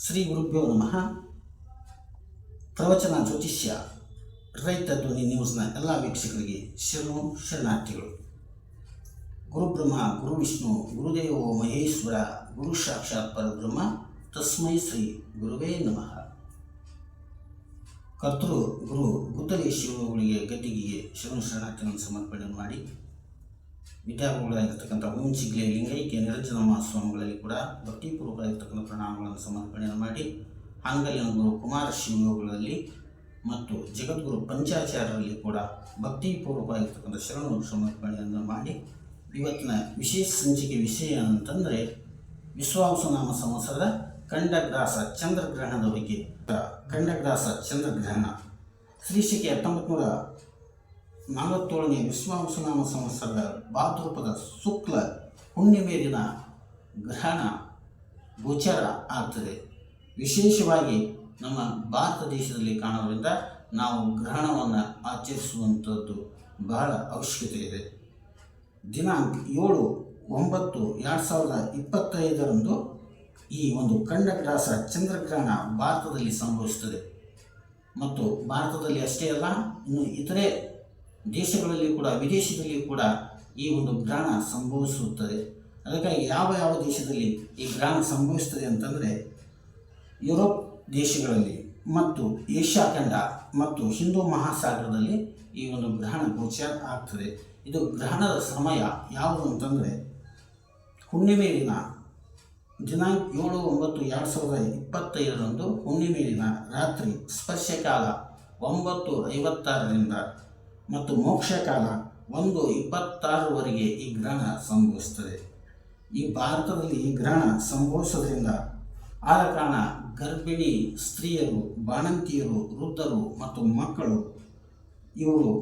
ಶ್ರೀ ಗುರುಭ್ಯೋ ನಮಃ. ಪ್ರವಚನ ಜ್ಯೋತಿಷ್ಯ, ರೈತ ಧ್ವನಿ ನ್ಯೂಸ್ನ ಎಲ್ಲ ವೀಕ್ಷಕರಿಗೆ ಶರಣು ಶರಣಾರ್ಥಿಗಳು. ಗುರುಬ್ರಹ್ಮ, ಗುರು ವಿಷ್ಣು, ಗುರುದೇವೋ ಮಹೇಶ್ವರ, ಗುರು ಸಾಕ್ಷಾತ್ ಪರಬ್ರಹ್ಮ, ತಸ್ಮೈ ಶ್ರೀ ಗುರುವೇ ನಮಃ. ಕರ್ತೃ ಗುರು ಗುದ್ದಲಿ ಶಿವಗಳಿಗೆ ಗದ್ದಿಗೆಗೆ ಶರಣು ಶರಣಾರ್ಥಿಗಳನ್ನು ಸಮರ್ಪಣೆ ಮಾಡಿ. ವಿದ್ಯಾರ್ಥಿಗಳಾಗಿರ್ತಕ್ಕಂಥ ಓಂ ಚಿಗ್ಲೆ ಲಿಂಗೈಕ್ಯ ನಿರಂಜನಮ್ಮ ಸ್ವಾಮಿಗಳಲ್ಲಿ ಕೂಡ ಭಕ್ತಿಪೂರ್ವಕವಾಗಿರ್ತಕ್ಕಂಥ ಪ್ರಣಾಮಗಳನ್ನು ಸಮರ್ಪಣೆಯನ್ನು ಮಾಡಿ ಹಾಂಗಲಿನ ಗುರು ಕುಮಾರ ಶಿವಯೋಗಗಳಲ್ಲಿ ಮತ್ತು ಜಗದ್ಗುರು ಪಂಚಾಚಾರ್ಯರಲ್ಲಿ ಕೂಡ ಭಕ್ತಿಪೂರ್ವಕವಾಗಿರ್ತಕ್ಕಂಥ ಶರಣು ಸಮರ್ಪಣೆಯನ್ನು ಮಾಡಿ ಇವತ್ತಿನ ವಿಶೇಷ ಸಂಚಿಕೆ ವಿಷಯ ಅಂತಂದರೆ ವಿಶ್ವಾಂಸನಾಮ ಸಂವತ್ಸರದ ಖಂಡಗ್ರಾಸ ಚಂದ್ರಗ್ರಹಣದ ಬಗ್ಗೆ. ಖಂಡಗ್ರಾಸ ಚಂದ್ರಗ್ರಹಣ. ಶ್ರೀಶಿಕೆ ಹತ್ತೊಂಬತ್ತು ನೂರ ನಲವತ್ತೇಳನೇ ವಿಶ್ವಾಂಸನಾಮ ಸಂವತ್ಸರದ ಭಾದ್ರಪದ ಶುಕ್ಲ ಹುಣ್ಣಿಮೆ ದಿನ ಗ್ರಹಣ ಗೋಚರ ಆಗ್ತದೆ. ವಿಶೇಷವಾಗಿ ನಮ್ಮ ಭಾರತ ದೇಶದಲ್ಲಿ ಕಾಣೋದ್ರಿಂದ ನಾವು ಗ್ರಹಣವನ್ನು ಆಚರಿಸುವಂಥದ್ದು ಬಹಳ ಅವಶ್ಯಕತೆ ಇದೆ. ದಿನಾಂಕ ಏಳು ಒಂಬತ್ತು ಎರಡು ಸಾವಿರದ ಇಪ್ಪತ್ತೈದರಂದು ಈ ಒಂದು ಖಂಡಗ್ರಾಸ ಚಂದ್ರಗ್ರಹಣ ಭಾರತದಲ್ಲಿ ಸಂಭವಿಸುತ್ತದೆ. ಮತ್ತು ಭಾರತದಲ್ಲಿ ಅಷ್ಟೇ ಅಲ್ಲ, ಇನ್ನು ಇತರೆ ದೇಶಗಳಲ್ಲಿ ಕೂಡ, ವಿದೇಶದಲ್ಲಿ ಕೂಡ ಈ ಒಂದು ಗ್ರಹಣ ಸಂಭವಿಸುತ್ತದೆ. ಅದಕ್ಕಾಗಿ ಯಾವ ಯಾವ ದೇಶದಲ್ಲಿ ಈ ಗ್ರಹಣ ಸಂಭವಿಸ್ತದೆ ಅಂತಂದರೆ, ಯುರೋಪ್ ದೇಶಗಳಲ್ಲಿ ಮತ್ತು ಏಷ್ಯಾ ಖಂಡ ಮತ್ತು ಹಿಂದೂ ಮಹಾಸಾಗರದಲ್ಲಿ ಈ ಒಂದು ಗ್ರಹಣ ಗೋಚರ ಆಗ್ತದೆ. ಇದು ಗ್ರಹಣದ ಸಮಯ ಯಾವುದು ಅಂತಂದರೆ ಹುಣ್ಣಿಮೆ ದಿನ ದಿನಾಂಕ ಏಳು ಒಂಬತ್ತು ಎರಡು ಸಾವಿರದ ಇಪ್ಪತ್ತೈದರಂದು ಹುಣ್ಣಿಮೆ ದಿನ ರಾತ್ರಿ ಸ್ಪರ್ಶಕಾಲ ಒಂಬತ್ತು ಐವತ್ತಾರರಿಂದ ಮತ್ತು ಮೋಕ್ಷಕಾಲ ಒಂದು ಇಪ್ಪತ್ತಾರರವರೆಗೆ ಈ ಗ್ರಹಣ ಸಂಭವಿಸ್ತದೆ ಈ ಭಾರತದಲ್ಲಿ ಈ ಗ್ರಹಣ ಸಂಭವಿಸೋದ್ರಿಂದ ಆದ ಕಾರಣ ಗರ್ಭಿಣಿ ಸ್ತ್ರೀಯರು, ಬಾಣಂತಿಯರು, ವೃದ್ಧರು ಮತ್ತು ಮಕ್ಕಳು ಇವರು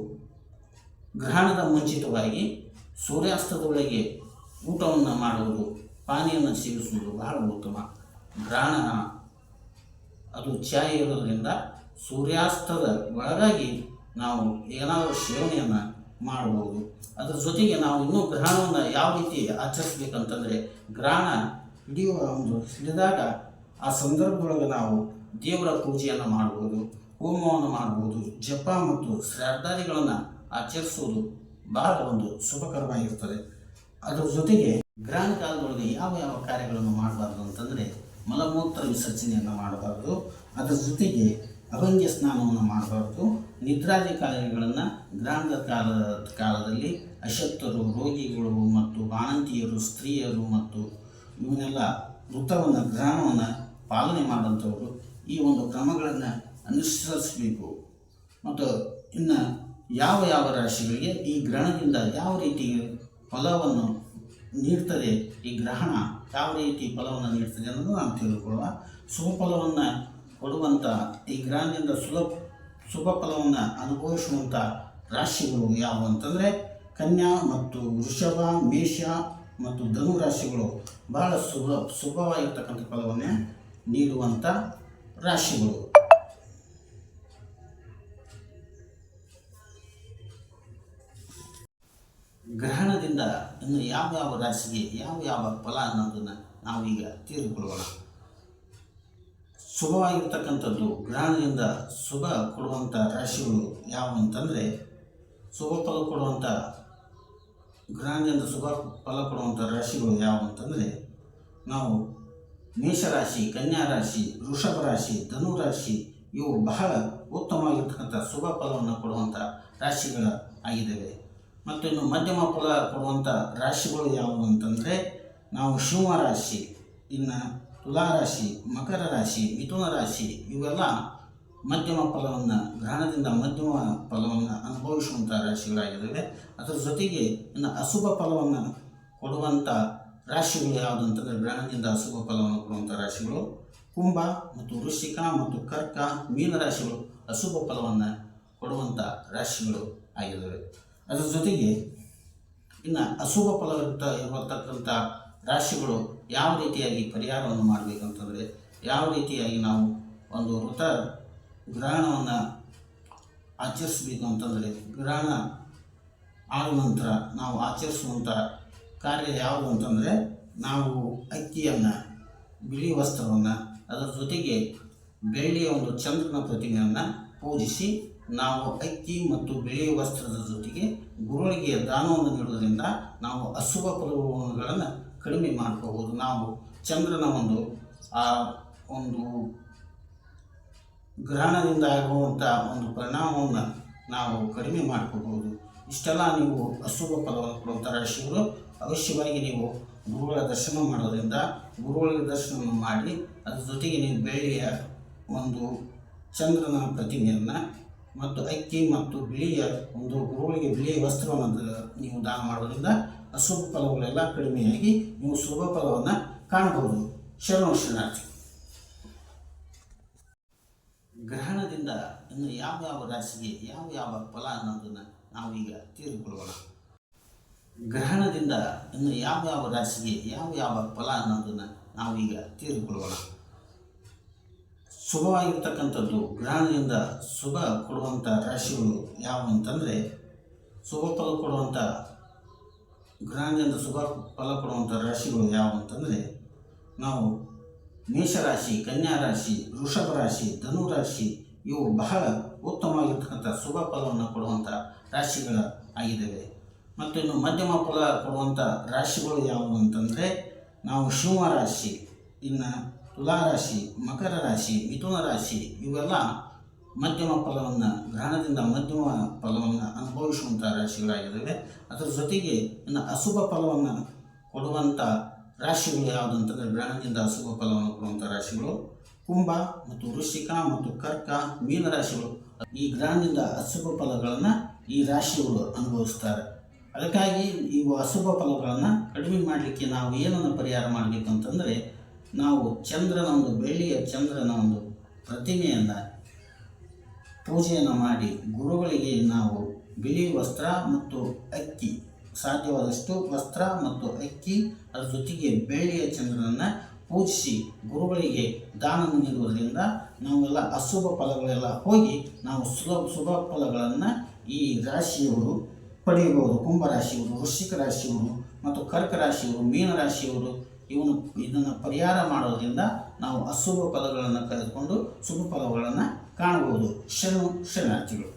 ಗ್ರಹಣದ ಮುಂಚಿತವಾಗಿ ಸೂರ್ಯಾಸ್ತದೊಳಗೆ ಊಟವನ್ನು ಮಾಡುವುದು, ಪಾನೀಯವನ್ನು ಸೇವಿಸುವುದು ಬಹಳ ಉತ್ತಮ. ಗ್ರಹಣ ಅದು ಛಾಯೆ ಇರೋದ್ರಿಂದ ಸೂರ್ಯಾಸ್ತದ ಒಳಗಾಗಿ ನಾವು ಏನಾದರೂ ಸೇವನೆಯನ್ನು ಮಾಡಬಹುದು ಅದರ ಜೊತೆಗೆ ನಾವು ಇನ್ನೂ ಗ್ರಹಣವನ್ನು ಯಾವ ರೀತಿ ಆಚರಿಸ್ಬೇಕಂತಂದರೆ ಗ್ರಹಣ ಹಿಡಿಯುವ ಒಂದು ಹಿಡಿದಾಗ ಆ ಸಂದರ್ಭದೊಳಗೆ ನಾವು ದೇವರ ಪೂಜೆಯನ್ನು ಮಾಡ್ಬೋದು, ಹೋಮವನ್ನು ಮಾಡ್ಬೋದು, ಜಪ ಮತ್ತು ಶ್ರಾದ್ದಾದಿಗಳನ್ನು ಆಚರಿಸುವುದು ಬಹಳ ಒಂದು ಶುಭಕರವಾಗಿರ್ತದೆ. ಅದರ ಜೊತೆಗೆ ಗ್ರಹಣ ಕಾಲದೊಳಗೆ ಯಾವ ಯಾವ ಕಾರ್ಯಗಳನ್ನು ಮಾಡಬಾರ್ದು ಅಂತಂದರೆ ಮಲಮೂತ್ರ ವಿಸರ್ಜನೆಯನ್ನು ಮಾಡಬಾರ್ದು. ಅದರ ಜೊತೆಗೆ ಅಭಂಗ್ಯ ಸ್ನಾನವನ್ನು ಮಾಡಬಾರ್ದು. ನಿದ್ರಾದಿ ಕಾರ್ಯಗಳನ್ನು ಕಾಲ ಕಾಲದ ಕಾಲದಲ್ಲಿ ಅಶಕ್ತರು, ರೋಗಿಗಳು ಮತ್ತು ಬಾಣಂತಿಯರು ಸ್ತ್ರೀಯರು ಮತ್ತು ಇವನ್ನೆಲ್ಲ ವೃತ್ತವನ್ನು ಗ್ರಹಣವನ್ನು ಪಾಲನೆ ಮಾಡುವಂಥವರು ಈ ಒಂದು ಕ್ರಮಗಳನ್ನು ಅನುಸರಿಸಬೇಕು. ಮತ್ತು ಇನ್ನು ಯಾವ ಯಾವ ರಾಶಿಗಳಿಗೆ ಈ ಗ್ರಹಣದಿಂದ ಯಾವ ರೀತಿ ಫಲವನ್ನು ನೀಡ್ತದೆ, ಈ ಗ್ರಹಣ ಯಾವ ರೀತಿ ಫಲವನ್ನು ನೀಡ್ತದೆ ಅನ್ನೋದು ನಾವು ತಿಳ್ಕೊಳ್ಳುವ. ಸುಫಲವನ್ನು ಫಲವನ್ನು ಕೊಡುವಂಥ ಈ ಗ್ರಹಣದಿಂದ ಸುಲಭ ಶುಭ ಫಲವನ್ನು ಅನುಭವಿಸುವಂಥ ರಾಶಿಗಳು ಯಾವುವು ಅಂತಂದರೆ ಕನ್ಯಾ ಮತ್ತು ವೃಷಭ, ಮೇಷ ಮತ್ತು ಧನು ರಾಶಿಗಳು ಬಹಳ ಶುಭ, ಶುಭವಾಗಿರ್ತಕ್ಕಂಥ ಫಲವನ್ನೇ ನೀಡುವಂಥ ರಾಶಿಗಳು. ಗ್ರಹಣದಿಂದ ಇನ್ನು ಯಾವ ಯಾವ ರಾಶಿಗೆ ಯಾವ ಯಾವ ಫಲ ಅನ್ನೋದನ್ನು ನಾವೀಗ ತಿಳಿದುಕೊಳ್ಳೋಣ. ಶುಭವಾಗಿರ್ತಕ್ಕಂಥದ್ದು. ಗ್ರಹಣದಿಂದ ಶುಭ ಕೊಡುವಂಥ ರಾಶಿಗಳು ಯಾವುವು ಅಂತಂದರೆ, ಶುಭ ಫಲ ಕೊಡುವಂಥ ಗ್ರಹಣದಿಂದ ಶುಭ ಫಲ ಕೊಡುವಂಥ ರಾಶಿಗಳು ಯಾವುವು ಅಂತಂದರೆ, ನಾವು ಮೇಷರಾಶಿ ಕನ್ಯಾ ರಾಶಿ ವೃಷಭ ರಾಶಿ ಧನು ರಾಶಿ ಇವು ಬಹಳ ಉತ್ತಮವಾಗಿರ್ತಕ್ಕಂಥ ಶುಭ ಫಲವನ್ನು ಕೊಡುವಂಥ ರಾಶಿಗಳು ಆಗಿದ್ದಾವೆ. ಮತ್ತು ಇನ್ನು ಮಧ್ಯಮ ಫಲ ಕೊಡುವಂಥ ರಾಶಿಗಳು ಯಾವುವು ಅಂತಂದರೆ, ನಾವು ಸಿಂಹ ರಾಶಿ. ಇನ್ನು ತುಲಾ ರಾಶಿ ಮಕರ ರಾಶಿ ಮಿಥುನ ರಾಶಿ ಇವೆಲ್ಲ ಮಧ್ಯಮ ಫಲವನ್ನು, ಗ್ರಹಣದಿಂದ ಮಧ್ಯಮ ಫಲವನ್ನು ಅನುಭವಿಸುವಂಥ ರಾಶಿಗಳಾಗಿದ್ದಾವೆ. ಅದರ ಜೊತೆಗೆ ಇನ್ನು ಅಶುಭ ಫಲವನ್ನು ಕೊಡುವಂಥ ರಾಶಿಗಳು ಯಾವುದು ಅಂತಂದರೆ ಗ್ರಹಣದಿಂದ ಅಶುಭ ಫಲವನ್ನು ಕೊಡುವಂಥ ರಾಶಿಗಳು. ಕುಂಭ ಮತ್ತು ವೃಶ್ಚಿಕ ಮತ್ತು ಕರ್ಕ ಮೀನರಾಶಿಗಳು ಅಶುಭ ಫಲವನ್ನು ಕೊಡುವಂಥ ರಾಶಿಗಳು ಆಗಿದ್ದಾವೆ. ಅದರ ಜೊತೆಗೆ ಇನ್ನು ಅಶುಭ ಫಲವಿರ್ತ ಇರತಕ್ಕಂಥ ರಾಶಿಗಳು ಯಾವ ರೀತಿಯಾಗಿ ಪರಿಹಾರವನ್ನು ಮಾಡಬೇಕಂತಂದರೆ ಯಾವ ರೀತಿಯಾಗಿ ನಾವು ಒಂದು ವೃತ ಗ್ರಹಣವನ್ನು ಆಚರಿಸಬೇಕು ಅಂತಂದರೆ ಗ್ರಹಣ ಆದ ನಂತರ ನಾವು ಆಚರಿಸುವಂಥ ಕಾರ್ಯ ಯಾವುದು ಅಂತಂದರೆ ನಾವು ಅಕ್ಕಿಯನ್ನು, ಬಿಳಿ ವಸ್ತ್ರವನ್ನು, ಅದರ ಜೊತೆಗೆ ಬೆಳ್ಳಿಯ ಒಂದು ಚಂದ್ರನ ಪ್ರತಿಮೆಯನ್ನು ಪೂಜಿಸಿ ನಾವು ಅಕ್ಕಿ ಮತ್ತು ಬಿಳಿ ವಸ್ತ್ರದ ಜೊತೆಗೆ ಗುರುಳಿಗೆ ದಾನವನ್ನು ನೀಡುವುದರಿಂದ ನಾವು ಅಶುಭ ಫಲಗಳನ್ನು ಕಡಿಮೆ ಮಾಡ್ಕೋಬೋದು. ನಾವು ಚಂದ್ರನ ಒಂದು, ಆ, ಒಂದು ಗ್ರಹಣದಿಂದ ಆಗುವಂಥ ಒಂದು ಪರಿಣಾಮವನ್ನು ನಾವು ಕಡಿಮೆ ಮಾಡ್ಕೋಬಹುದು. ಇಷ್ಟೆಲ್ಲ ನೀವು ಅಶುಭ ಫಲವನ್ನು ಕೊಡುವಂಥ ರಾಶಿಗಳು, ಅವಶ್ಯವಾಗಿ ನೀವು ಗುರುಗಳ ದರ್ಶನ ಮಾಡೋದ್ರಿಂದ ಗುರುಗಳ ದರ್ಶನವನ್ನು ಮಾಡಿ, ಅದ್ರ ಜೊತೆಗೆ ನೀವು ಬೆಳ್ಳಿಯ ಒಂದು ಚಂದ್ರನ ಪ್ರತಿಮೆಯನ್ನು ಮತ್ತು ಅಕ್ಕಿ ಮತ್ತು ಬಿಳಿಯ ಒಂದು, ಗುರುಗಳಿಗೆ ಬಿಳಿಯ ವಸ್ತ್ರವನ್ನು ನೀವು ದಾನ ಮಾಡೋದ್ರಿಂದ ಅಶುಭ ಫಲಗಳೆಲ್ಲ ಕಡಿಮೆಯಾಗಿ ನೀವು ಶುಭ ಫಲವನ್ನು ಕಾಣಬಹುದು. ಶರಣ ಶರಣಾರ್ಥಿ ಗ್ರಹಣದಿಂದ ಇನ್ನು ಯಾವ ಯಾವ ರಾಶಿಗೆ ಯಾವ ಯಾವ ಫಲ ಅನ್ನೋದನ್ನು ನಾವೀಗ ತಿಳಿದುಕೊಳ್ಳೋಣ. ಗ್ರಹಣದಿಂದ ಇನ್ನು ಯಾವ ಯಾವ ರಾಶಿಗೆ ಯಾವ ಯಾವ ಫಲ ಅನ್ನೋದನ್ನು ನಾವೀಗ ತಿಳಿದುಕೊಳ್ಳೋಣ. ಶುಭವಾಗಿರ್ತಕ್ಕಂಥದ್ದು ಗ್ರಹಣದಿಂದ ಶುಭ ಕೊಡುವಂಥ ರಾಶಿಗಳು ಯಾವುವು ಅಂತಂದರೆ, ಶುಭ ಫಲ ಕೊಡುವಂಥ ಗ್ರಹಣದಿಂದ ಶುಭ ಫಲ ಕೊಡುವಂಥ ರಾಶಿಗಳು ಯಾವುವು ಅಂತಂದರೆ, ನಾವು ಮೇಷರಾಶಿ ಕನ್ಯಾ ರಾಶಿ ವೃಷಭ ರಾಶಿ ಧನು ರಾಶಿ ಇವು ಬಹಳ ಉತ್ತಮವಾಗಿರ್ತಕ್ಕಂಥ ಶುಭ ಫಲವನ್ನು ಕೊಡುವಂಥ ರಾಶಿಗಳು ಆಗಿದ್ದಾವೆ. ಮತ್ತು ಇನ್ನು ಮಧ್ಯಮ ಫಲ ಕೊಡುವಂಥ ರಾಶಿಗಳು ಯಾವುವು ಅಂತಂದರೆ, ನಾವು ಶಿವ ರಾಶಿ ಇನ್ನು ತುಲಾ ರಾಶಿ ಮಕರ ರಾಶಿ ಮಿಥುನ ರಾಶಿ ಇವೆಲ್ಲ ಮಧ್ಯಮ ಫಲವನ್ನು ಗ್ರಹಣದಿಂದ ಮಧ್ಯಮ ಫಲವನ್ನು ಅನುಭವಿಸುವಂಥ ರಾಶಿಗಳಾಗಿದ್ದಾವೆ. ಅದರ ಜೊತೆಗೆ ಇನ್ನು ಅಶುಭ ಫಲವನ್ನು ಕೊಡುವಂಥ ರಾಶಿಗಳು ಯಾವುದಂತಂದರೆ ಗ್ರಹಣದಿಂದ ಅಶುಭ ಫಲವನ್ನು ಕೊಡುವಂಥ ರಾಶಿಗಳು. ಕುಂಭ ಮತ್ತು ವೃಶ್ಚಿಕ ಮತ್ತು ಕರ್ಕ, ಮೀನ ರಾಶಿಗಳು. ಈ ಗ್ರಹಣದಿಂದ ಅಶುಭ ಫಲಗಳನ್ನು ಈ ರಾಶಿಗಳು ಅನುಭವಿಸ್ತಾರೆ. ಅದಕ್ಕಾಗಿ ಇವು ಅಶುಭ ಫಲಗಳನ್ನು ಕಡಿಮೆ ಮಾಡಲಿಕ್ಕೆ ನಾವು ಏನನ್ನು ಪರಿಹಾರ ಮಾಡಬೇಕು ಅಂತಂದರೆ ನಾವು ಚಂದ್ರನ ಒಂದು ಬೆಳ್ಳಿಯ ಚಂದ್ರನ ಒಂದು ಪ್ರತಿಮೆಯನ್ನು ಪೂಜೆಯನ್ನು ಮಾಡಿ ಗುರುಗಳಿಗೆ ನಾವು ಬಿಳಿ ವಸ್ತ್ರ ಮತ್ತು ಅಕ್ಕಿ, ಸಾಧ್ಯವಾದಷ್ಟು ವಸ್ತ್ರ ಮತ್ತು ಅಕ್ಕಿ, ಅದರ ಜೊತೆಗೆ ಬೆಳ್ಳಿಯ ಚಂದ್ರನನ್ನು ಪೂಜಿಸಿ ಗುರುಗಳಿಗೆ ದಾನ ನೀಡುವುದರಿಂದ ನಾವೆಲ್ಲ ಅಶುಭ ಫಲಗಳೆಲ್ಲ ಹೋಗಿ ನಾವು ಸುಲಭ ಶುಭ ಫಲಗಳನ್ನು ಈ ರಾಶಿಯವರು ಪಡೆಯಬಹುದು. ಕುಂಭ ರಾಶಿಯವರು ವೃಶ್ಚಿಕ ರಾಶಿಯವರು ಮತ್ತು ಕರ್ಕ ರಾಶಿಯವರು, ಮೀನ ರಾಶಿಯವರು, ಇವನು ಇದನ್ನು ಪರಿಹಾರ ಮಾಡೋದ್ರಿಂದ ನಾವು ಅಶುಭ ಫಲಗಳನ್ನು ಕಳೆದುಕೊಂಡು ಶುಭ ಫಲಗಳನ್ನು ಕಾಣಬಹುದು ಶರಣು ಶರಣಾರ್ಥಿಗಳು